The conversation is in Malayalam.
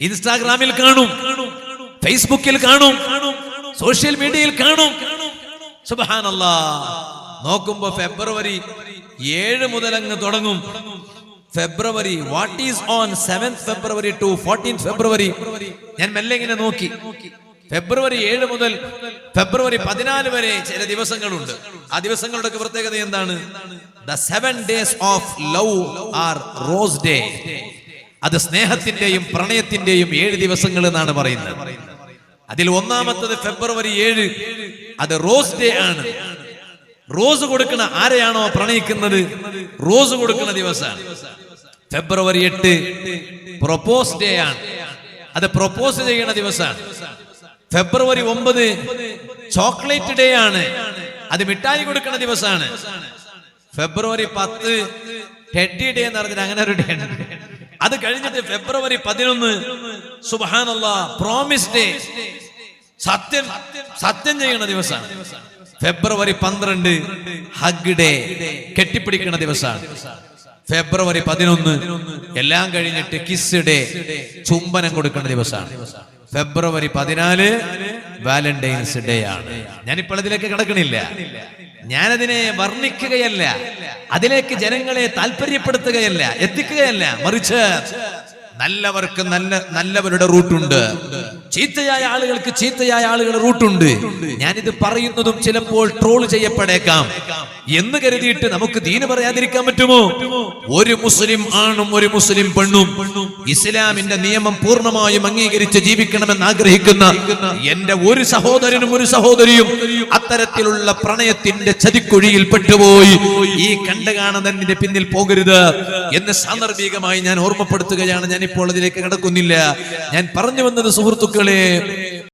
ഇൻസ്റ്റാഗ്രാമിൽ കാണും ഫേസ്ബുക്കിൽ കാണും സോഷ്യൽ മീഡിയയിൽ കാണും. സുബഹാനല്ലാ. നോക്കുമ്പോ ഫെബ്രുവരി ഏഴ് മുതൽ അങ്ങ് തുടങ്ങും. February what is on seventh February to fourteen February ഞാൻ മെല്ലെ ഇങ്ങനെ നോക്കി. ഫെബ്രുവരി ഏഴ് മുതൽ ഫെബ്രുവരി പതിനാല് വരെ ചില ദിവസങ്ങളുണ്ട്. ആ ദിവസങ്ങളുടെ പ്രത്യേകത എന്താണ്? The seven days of love are rose day അത് സ്നേഹത്തിന്റെയും പ്രണയത്തിന്റെയും ഏഴ് ദിവസങ്ങൾ എന്നാണ് പറയുന്നത്. അതിൽ ഒന്നാമത്തത് ഫെബ്രുവരി ഏഴ്. അത് റോസ് ഡേ ആണ്. റോസ് കൊടുക്കുന്ന ആരെയാണോ പ്രണയിക്കുന്നത്? റോസ് കൊടുക്കുന്ന ദിവസമാണ്. ഫെബ്രുവരി എട്ട് പ്രൊപ്പോസ് ഡേ ആണ്. അത് പ്രൊപ്പോസ് ചെയ്യുന്ന ദിവസമാണ്. ഫെബ്രുവരി ഒമ്പത് ചോക്ലേറ്റ് ഡേ ആണ്. അത് മിഠായി കൊടുക്കുന്ന ദിവസമാണ്. ഫെബ്രുവരി പത്ത് ടെഡി ഡേ എന്ന് പറഞ്ഞിട്ട് അങ്ങനെ ഒരു ഡേ ഉണ്ട്. അത് കഴിഞ്ഞിട്ട് ഫെബ്രുവരി പതിനൊന്ന് സുബാനല്ല പ്രോമിസ് ഡേ സത്യം സത്യം ചെയ്യുന്ന ദിവസമാണ്. ഫെബ്രുവരി പന്ത്രണ്ട് ഹഗ് ഡേ. കെട്ടിപ്പിടിക്കുന്ന ദിവസമാണ്. ഫെബ്രുവരി പതിനൊന്ന് എല്ലാം കഴിഞ്ഞിട്ട് കിസ് ഡേ ചുംബനം കൊടുക്കുന്ന ദിവസമാണ്. ഫെബ്രുവരി പതിനാല് വാലന്റൈൻസ് ഡേ ആണ്. ഞാനിപ്പോൾ അതിലേക്ക് കിടക്കണില്ല. ഞാനതിനെ വർണിക്കുകയല്ല. അതിലേക്ക് ജനങ്ങളെ താല്പര്യപ്പെടുത്തുകയല്ല എത്തിക്കുകയല്ല. മറിച്ച് നല്ലവർക്ക് നല്ല നല്ലവരുടെ റൂട്ടുണ്ട്. ചീത്തയായ ആളുകൾക്ക് ചീത്തയായ ആളുകളുടെ റൂട്ടുണ്ട്. ഞാനിത് പറയുന്നതും ചിലപ്പോൾ ട്രോൾ ചെയ്യപ്പെടേക്കാം. എന്ന് കരുതിയിട്ട് നമുക്ക് ദീന് പറയാതിരിക്കാൻ പറ്റുമോ? ഒരു മുസ്ലിം ആണും ഒരു മുസ്ലിം പെണ്ണും ഇസ്ലാമിന്റെ നിയമം പൂർണമായും അംഗീകരിച്ച് ജീവിക്കണമെന്ന് ആഗ്രഹിക്കുന്ന എന്റെ ഒരു സഹോദരനും ഒരു സഹോദരിയും അത്തരത്തിലുള്ള പ്രണയത്തിന്റെ ചതിക്കുഴിയിൽ പെട്ടുപോയി. ഈ കണ്ടു പിന്നിൽ പോകരുത് എന്ന് സാന്ദർഭികമായി ഞാൻ ഓർമ്മപ്പെടുത്തുകയാണ്. ഞാൻ ഇപ്പോൾ അതിലേക്ക് കിടക്കുന്നില്ല. ഞാൻ പറഞ്ഞു വന്നത് സുഹൃത്തുക്കളെ